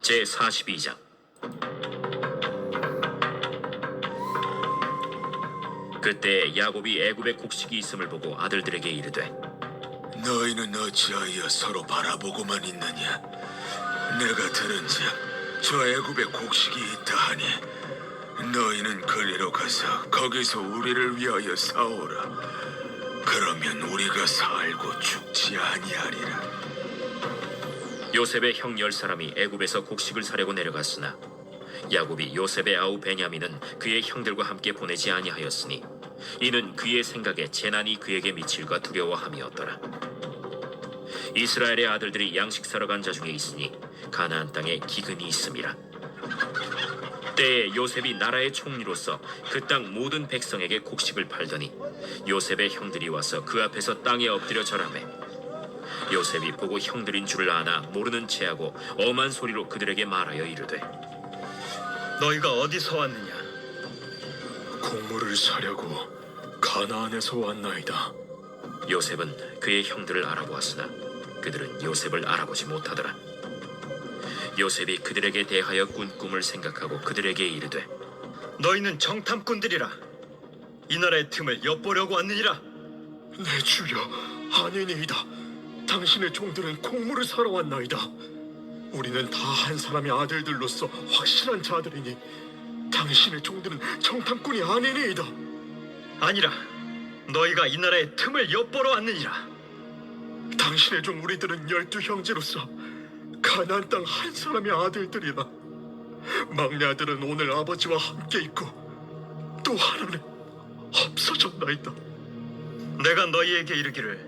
제 42장 그때 야곱이 애굽에 곡식이 있음을 보고 아들들에게 이르되 너희는 어찌하여 서로 바라보고만 있느냐? 내가 들은즉 저 애굽에 곡식이 있다 하니 너희는 거리로 가서 거기서 우리를 위하여 싸우라. 그러면 우리가 살고 죽지 아니하리라. 요셉의 형 열 사람이 애굽에서 곡식을 사려고 내려갔으나 야곱이 요셉의 아우 베냐민은 그의 형들과 함께 보내지 아니하였으니 이는 그의 생각에 재난이 그에게 미칠까 두려워함이었더라. 이스라엘의 아들들이 양식 사러 간 자 중에 있으니 가나안 땅에 기근이 있음이라. 때에 요셉이 나라의 총리로서 그 땅 모든 백성에게 곡식을 팔더니 요셉의 형들이 와서 그 앞에서 땅에 엎드려 절하매 요셉이 보고 형들인 줄을 아나 모르는 체하고 엄한 소리로 그들에게 말하여 이르되 너희가 어디서 왔느냐? 곡물을 사려고 가나안에서 왔나이다. 요셉은 그의 형들을 알아보았으나 그들은 요셉을 알아보지 못하더라 요셉이 그들에게 대하여 꾼 꿈을 생각하고 그들에게 이르되 너희는 정탐꾼들이라. 이 나라의 틈을 엿보려고 왔느니라. 내 주여, 아니니이다. 당신의 종들은 곡물을 사러 왔나이다. 우리는 다 한 사람의 아들들로서 확실한 자들이니 당신의 종들은 정탐꾼이 아니니이다. 아니라 너희가 이 나라의 틈을 엿보러 왔느니라. 당신의 종 우리들은 열두 형제로서 가나안 땅 한 사람의 아들들이라. 막내 아들은 오늘 아버지와 함께 있고 또 하나는 없어졌나이다. 내가 너희에게 이르기를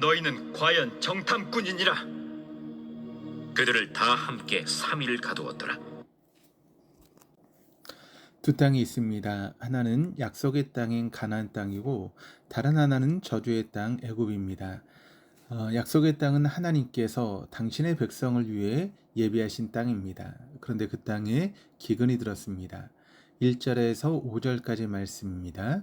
너희는 과연 정탐꾼이니라. 그들을 다 함께 3일 가두었더라 두 땅이 있습니다. 하나는 약속의 땅인 가나안 땅이고 다른 하나는 저주의 땅 애굽입니다. 어, 약속의 땅은 하나님께서 당신의 백성을 위해 예비하신 땅입니다. 그런데 그 땅에 기근이 들었습니다. 1절에서 5절까지 말씀입니다.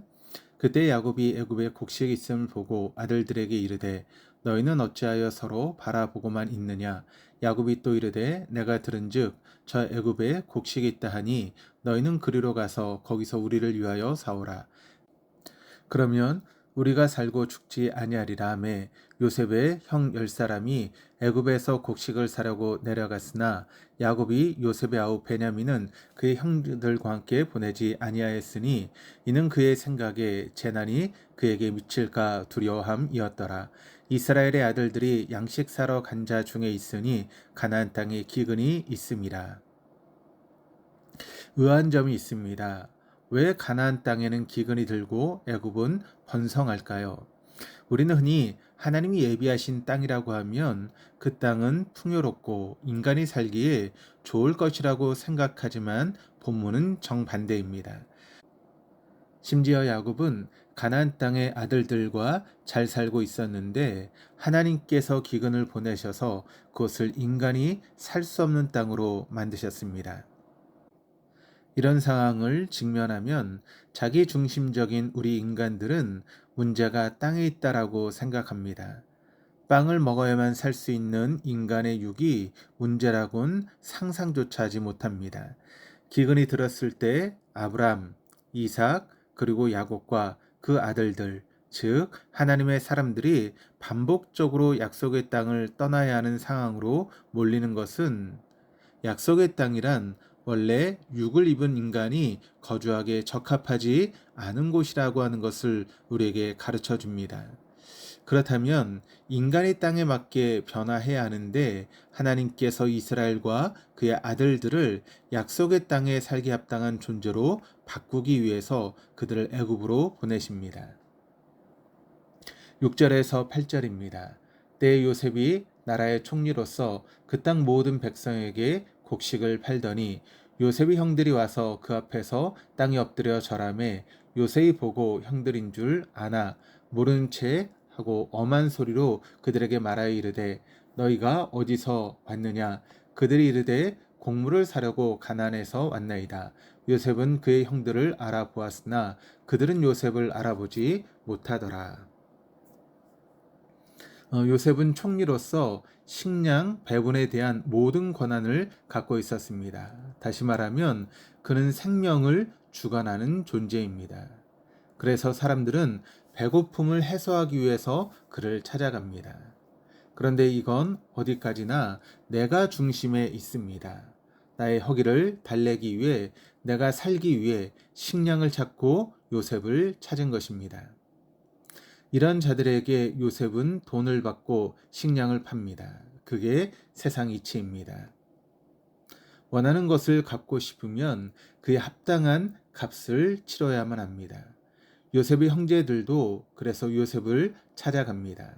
그때 야곱이 애굽에 곡식이 있음을 보고 아들들에게 이르되 너희는 어찌하여 서로 바라보고만 있느냐? 야곱이 또 이르되 내가 들은즉 저 애굽에 곡식이 있다 하니 너희는 그리로 가서 거기서 우리를 위하여 사오라. 그러면 우리가 살고 죽지 아니하리라 하매 요셉의 형 열 사람이 애굽에서 곡식을 사려고 내려갔으나 야곱이 요셉의 아우 베냐민은 그의 형들과 함께 보내지 아니하였으니 이는 그의 생각에 재난이 그에게 미칠까 두려워함이었더라 이스라엘의 아들들이 양식 사러 간 자 중에 있으니 가나안 땅에 기근이 있음이라 의아한 점이 있습니다. 왜 가나안 땅에는 기근이 들고 애굽은 번성할까요? 우리는 흔히 하나님이 예비하신 땅이라고 하면 그 땅은 풍요롭고 인간이 살기에 좋을 것이라고 생각하지만 본문은 정반대입니다. 심지어 야곱은 가나안 땅의 아들들과 잘 살고 있었는데 하나님께서 기근을 보내셔서 그것을 인간이 살 수 없는 땅으로 만드셨습니다. 이런 상황을 직면하면 자기 중심적인 우리 인간들은 문제가 땅에 있다라고 생각합니다. 빵을 먹어야만 살 수 있는 인간의 육이 문제라곤 상상조차 하지 못합니다. 기근이 들었을 때 아브람, 이삭, 그리고 야곱과 그 아들들, 즉 하나님의 사람들이 반복적으로 약속의 땅을 떠나야 하는 상황으로 몰리는 것은 약속의 땅이란 원래 육을 입은 인간이 거주하기에 적합하지 않은 곳이라고 하는 것을 우리에게 가르쳐 줍니다. 그렇다면 인간이 땅에 맞게 변화해야 하는데 하나님께서 이스라엘과 그의 아들들을 약속의 땅에 살기 합당한 존재로 바꾸기 위해서 그들을 애굽으로 보내십니다. 6절에서 8절입니다. 때 요셉이 나라의 총리로서 그 땅 모든 백성에게 곡식을 팔더니 요셉의 형들이 와서 그 앞에서 땅에 엎드려 절함에 요셉이 보고 형들인 줄 아나 모르는 채 하고 엄한 소리로 그들에게 말하여 이르되 너희가 어디서 왔느냐? 그들이 이르되 곡물을 사려고 가난에서 왔나이다. 요셉은 그의 형들을 알아보았으나 그들은 요셉을 알아보지 못하더라. 어, 요셉은 총리로서 식량 배분에 대한 모든 권한을 갖고 있었습니다. 다시 말하면 그는 생명을 주관하는 존재입니다. 그래서 사람들은 배고픔을 해소하기 위해서 그를 찾아갑니다. 그런데 이건 어디까지나 내가 중심에 있습니다. 나의 허기를 달래기 위해 내가 살기 위해 식량을 찾고 요셉을 찾은 것입니다. 이런 자들에게 요셉은 돈을 받고 식량을 팝니다. 그게 세상 이치입니다. 원하는 것을 갖고 싶으면 그에 합당한 값을 치러야만 합니다. 요셉의 형제들도 그래서 요셉을 찾아갑니다.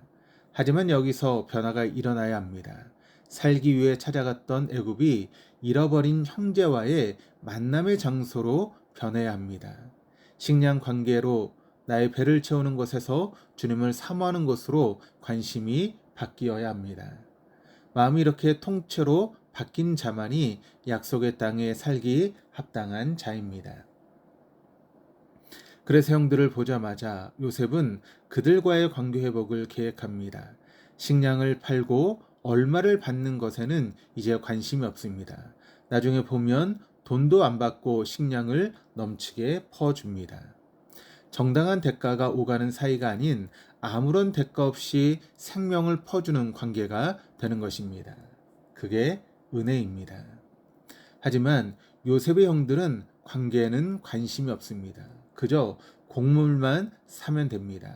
하지만 여기서 변화가 일어나야 합니다. 살기 위해 찾아갔던 애굽이 잃어버린 형제와의 만남의 장소로 변해야 합니다. 식량 관계로 나의 배를 채우는 것에서 주님을 사모하는 것으로 관심이 바뀌어야 합니다. 마음이 이렇게 통째로 바뀐 자만이 약속의 땅에 살기 합당한 자입니다. 그래서 형들을 보자마자 요셉은 그들과의 관계 회복을 계획합니다. 식량을 팔고 얼마를 받는 것에는 이제 관심이 없습니다. 나중에 보면 돈도 안 받고 식량을 넘치게 퍼줍니다. 정당한 대가가 오가는 사이가 아닌 아무런 대가 없이 생명을 퍼주는 관계가 되는 것입니다. 그게 은혜입니다. 하지만 요셉의 형들은 관계에는 관심이 없습니다. 그저 곡물만 사면 됩니다.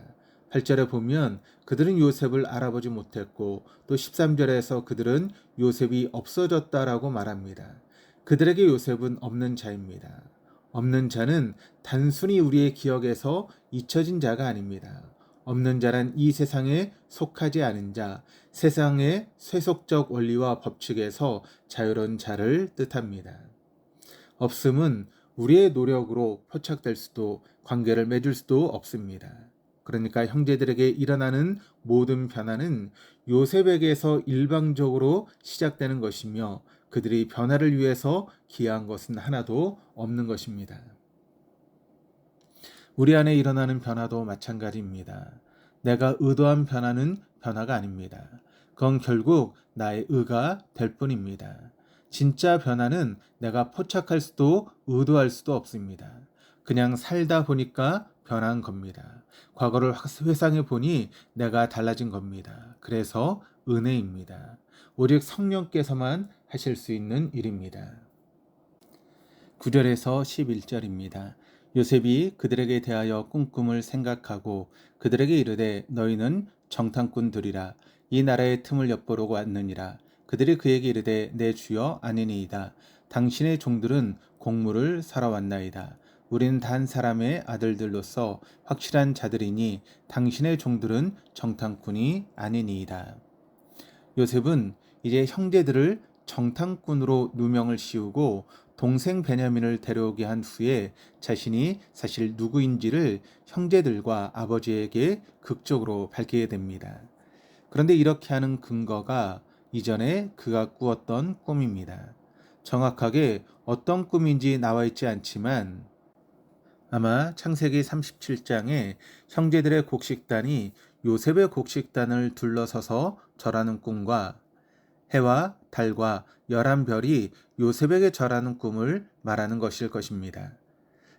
8절에 보면 그들은 요셉을 알아보지 못했고 또 13절에서 그들은 요셉이 없어졌다라고 말합니다. 그들에게 요셉은 없는 자입니다. 없는 자는 단순히 우리의 기억에서 잊혀진 자가 아닙니다. 없는 자란 이 세상에 속하지 않은 자, 세상의 세속적 원리와 법칙에서 자유로운 자를 뜻합니다. 없음은 우리의 노력으로 포착될 수도 관계를 맺을 수도 없습니다. 그러니까 형제들에게 일어나는 모든 변화는 요셉에게서 일방적으로 시작되는 것이며 그들이 변화를 위해서 기여한 것은 하나도 없는 것입니다. 우리 안에 일어나는 변화도 마찬가지입니다. 내가 의도한 변화는 변화가 아닙니다. 그건 결국 나의 의가 될 뿐입니다. 진짜 변화는 내가 포착할 수도 의도할 수도 없습니다. 그냥 살다 보니까 변한 겁니다. 과거를 회상해 보니 내가 달라진 겁니다. 그래서 은혜입니다. 오직 성령께서만 하실 수 있는 일입니다. 9절에서 11절입니다. 요셉이 그들에게 대하여 꿈꿈을 생각하고 그들에게 이르되 너희는 정탐꾼들이라. 이 나라의 틈을 엿보려고 왔느니라. 그들이 그에게 이르되 내 주여 아니니이다. 당신의 종들은 곡물을 사러 왔나이다. 우리는 단 사람의 아들들로서 확실한 자들이니 당신의 종들은 정탐꾼이 아니니이다 요셉은 이제 형제들을 정탐꾼으로 누명을 씌우고 동생 베냐민을 데려오게 한 후에 자신이 사실 누구인지를 형제들과 아버지에게 극적으로 밝히게 됩니다. 그런데 이렇게 하는 근거가 이전에 그가 꾸었던 꿈입니다. 정확하게 어떤 꿈인지 나와 있지 않지만 아마 창세기 37장에 형제들의 곡식단이 요셉의 곡식단을 둘러서서 절하는 꿈과 해와 달과 열한 별이 요셉에게 절하는 꿈을 말하는 것일 것입니다.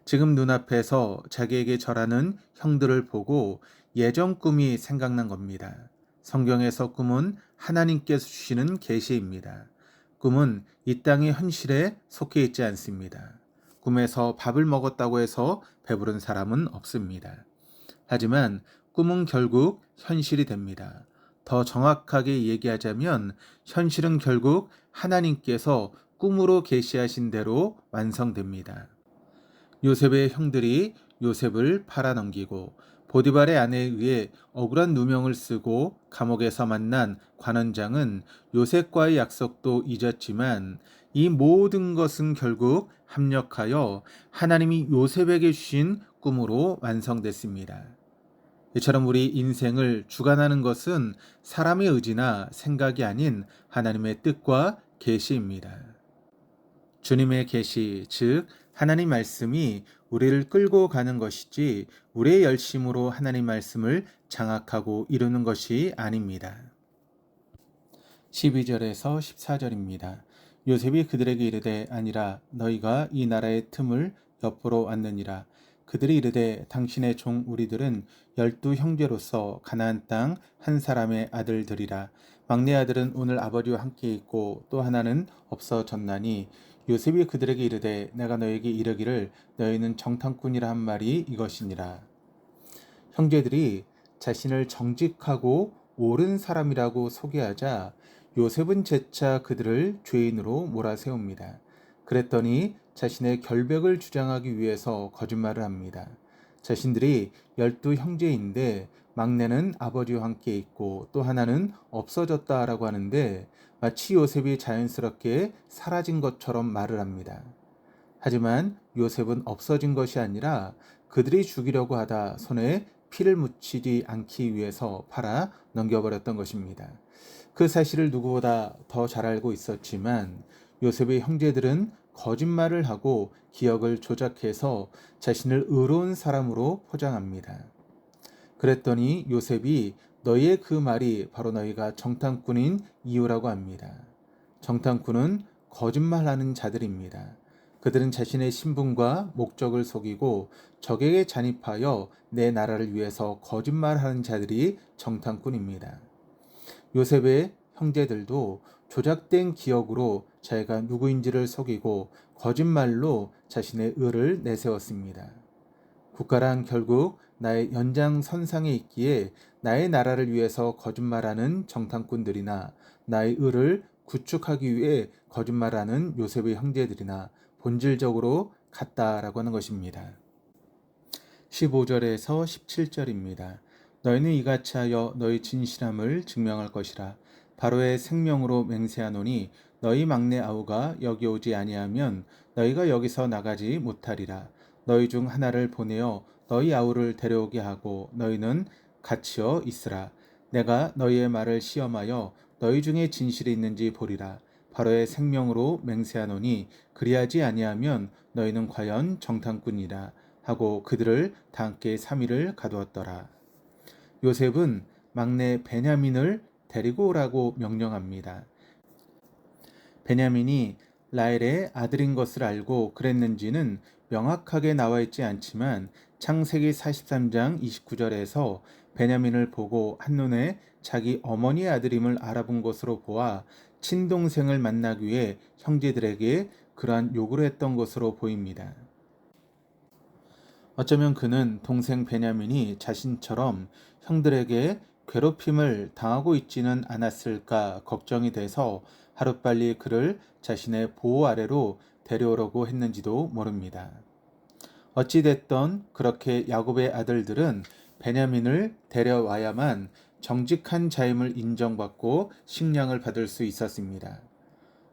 지금 눈앞에서 자기에게 절하는 형들을 보고 예전 꿈이 생각난 겁니다. 성경에서 꿈은 하나님께서 주시는 계시입니다. 꿈은 이 땅의 현실에 속해 있지 않습니다. 꿈에서 밥을 먹었다고 해서 배부른 사람은 없습니다. 하지만 꿈은 결국 현실이 됩니다. 더 정확하게 얘기하자면 현실은 결국 하나님께서 꿈으로 계시하신 대로 완성됩니다. 요셉의 형들이 요셉을 팔아넘기고 보디발의 아내에 의해 억울한 누명을 쓰고 감옥에서 만난 관원장은 요셉과의 약속도 잊었지만 이 모든 것은 결국 합력하여 하나님이 요셉에게 주신 꿈으로 완성됐습니다. 이처럼 우리 인생을 주관하는 것은 사람의 의지나 생각이 아닌 하나님의 뜻과 계시입니다. 주님의 계시, 즉 하나님 말씀이 우리를 끌고 가는 것이지 우리의 열심으로 하나님 말씀을 장악하고 이루는 것이 아닙니다. 12절에서 14절입니다. 요셉이 그들에게 이르되 아니라 너희가 이 나라의 틈을 옆으로 왔느니라. 그들이 이르되 당신의 종 우리들은 열두 형제로서 가나안 땅 한 사람의 아들들이라. 막내 아들은 오늘 아버지와 함께 있고 또 하나는 없어졌나니 요셉이 그들에게 이르되 내가 너에게 이르기를 너희는 정탐꾼이라 한 말이 이것이니라. 형제들이 자신을 정직하고 옳은 사람이라고 소개하자 요셉은 재차 그들을 죄인으로 몰아세웁니다. 그랬더니 자신의 결백을 주장하기 위해서 거짓말을 합니다. 자신들이 열두 형제인데 막내는 아버지와 함께 있고 또 하나는 없어졌다라고 하는데 마치 요셉이 자연스럽게 사라진 것처럼 말을 합니다. 하지만 요셉은 없어진 것이 아니라 그들이 죽이려고 하다 손에 피를 묻히지 않기 위해서 팔아 넘겨버렸던 것입니다. 그 사실을 누구보다 더 잘 알고 있었지만 요셉의 형제들은 거짓말을 하고 기억을 조작해서 자신을 의로운 사람으로 포장합니다. 그랬더니 요셉이 너희의 그 말이 바로 너희가 정탐꾼인 이유라고 합니다. 정탐꾼은 거짓말하는 자들입니다. 그들은 자신의 신분과 목적을 속이고 적에게 잔입하여 내 나라를 위해서 거짓말하는 자들이 정탐꾼입니다. 요셉의 형제들도 조작된 기억으로 자기가 누구인지를 속이고 거짓말로 자신의 의를 내세웠습니다. 국가란 결국 나의 연장선상에 있기에 나의 나라를 위해서 거짓말하는 정탐꾼들이나 나의 의를 구축하기 위해 거짓말하는 요셉의 형제들이나 본질적으로 같다라고 하는 것입니다. 15절에서 17절입니다. 너희는 이같이 하여 너희 진실함을 증명할 것이라. 바로의 생명으로 맹세하노니 너희 막내 아우가 여기 오지 아니하면 너희가 여기서 나가지 못하리라. 너희 중 하나를 보내어 너희 아우를 데려오게 하고 너희는 갇혀 있으라. 내가 너희의 말을 시험하여 너희 중에 진실이 있는지 보리라. 바로의 생명으로 맹세하노니 그리하지 아니하면 너희는 과연 정탐꾼이라 하고 그들을 다 함께 3일을 가두었더라. 요셉은 막내 베냐민을 데리고 오라고 명령합니다. 베냐민이 라헬의 아들인 것을 알고 그랬는지는 명확하게 나와 있지 않지만 창세기 43장 29절에서 베냐민을 보고 한눈에 자기 어머니의 아들임을 알아본 것으로 보아 친동생을 만나기 위해 형제들에게 그러한 요구를 했던 것으로 보입니다. 어쩌면 그는 동생 베냐민이 자신처럼 형들에게 괴롭힘을 당하고 있지는 않았을까 걱정이 돼서 하루빨리 그를 자신의 보호 아래로 데려오려고 했는지도 모릅니다. 어찌됐던 그렇게 야곱의 아들들은 베냐민을 데려와야만 정직한 자임을 인정받고 식량을 받을 수 있었습니다.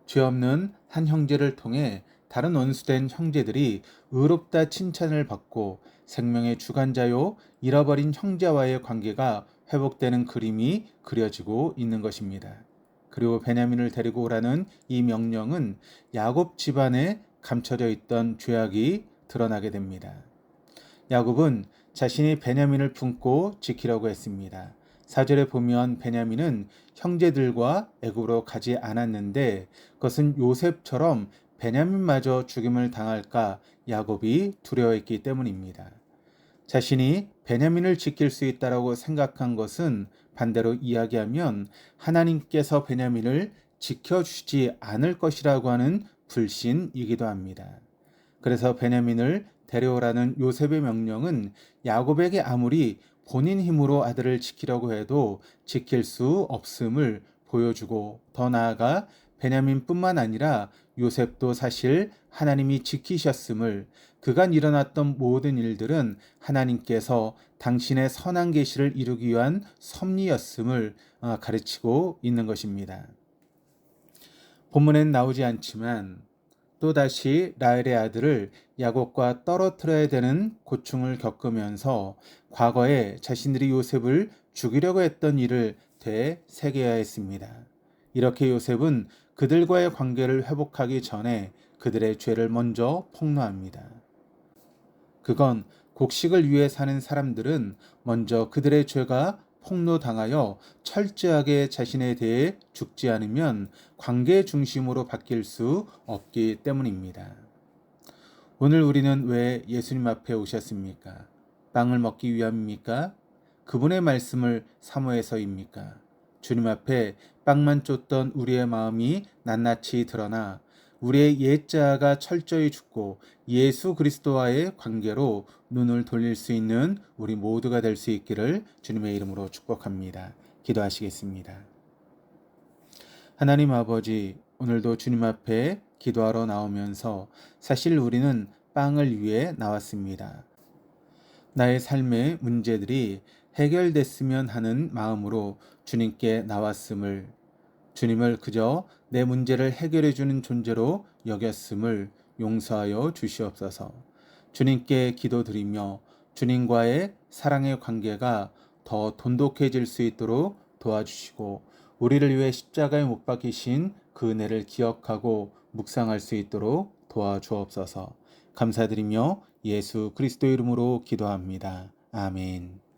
죄 없는 한 형제를 통해 다른 원수된 형제들이 의롭다 칭찬을 받고 생명의 주관자요 잃어버린 형제와의 관계가 회복되는 그림이 그려지고 있는 것입니다. 그리고 베냐민을 데리고 오라는 이 명령은 야곱 집안에 감춰져 있던 죄악이 드러나게 됩니다. 야곱은 자신이 베냐민을 품고 지키려고 했습니다. 사절에 보면 베냐민은 형제들과 애굽으로 가지 않았는데 그것은 요셉처럼 베냐민마저 죽임을 당할까 야곱이 두려워했기 때문입니다. 자신이 베냐민을 지킬 수 있다라고 생각한 것은 반대로 이야기하면 하나님께서 베냐민을 지켜주지 않을 것이라고 하는 불신이기도 합니다. 그래서 베냐민을 데려오라는 요셉의 명령은 야곱에게 아무리 본인 힘으로 아들을 지키려고 해도 지킬 수 없음을 보여주고 더 나아가 베냐민뿐만 아니라 요셉도 사실 하나님이 지키셨음을 그간 일어났던 모든 일들은 하나님께서 당신의 선한 계시를 이루기 위한 섭리였음을 어, 가르치고 있는 것입니다. 본문엔 나오지 않지만 또다시 라헬의 아들을 야곱과 떨어뜨려야 되는 고충을 겪으면서 과거에 자신들이 요셉을 죽이려고 했던 일을 되새겨야 했습니다. 이렇게 요셉은 그들과의 관계를 회복하기 전에 그들의 죄를 먼저 폭로합니다. 그건 곡식을 위해 사는 사람들은 먼저 그들의 죄가 폭로당하여 철저하게 자신에 대해 죽지 않으면 관계 중심으로 바뀔 수 없기 때문입니다. 오늘 우리는 왜 예수님 앞에 오셨습니까? 빵을 먹기 위함입니까? 그분의 말씀을 사모해서입니까? 주님 앞에 빵만 쫓던 우리의 마음이 낱낱이 드러나 우리의 옛자가 철저히 죽고 예수 그리스도와의 관계로 눈을 돌릴 수 있는 우리 모두가 될 수 있기를 주님의 이름으로 축복합니다. 기도하시겠습니다. 하나님 아버지, 오늘도 주님 앞에 기도하러 나오면서 사실 우리는 빵을 위해 나왔습니다. 나의 삶의 문제들이 해결됐으면 하는 마음으로 주님께 나왔음을 주님을 그저 내 문제를 해결해 주는 존재로 여겼음을 용서하여 주시옵소서. 주님께 기도드리며 주님과의 사랑의 관계가 더 돈독해질 수 있도록 도와주시고 우리를 위해 십자가에 못 박히신 그 은혜를 기억하고 묵상할 수 있도록 도와주옵소서. 감사드리며 예수 그리스도 이름으로 기도합니다. 아멘.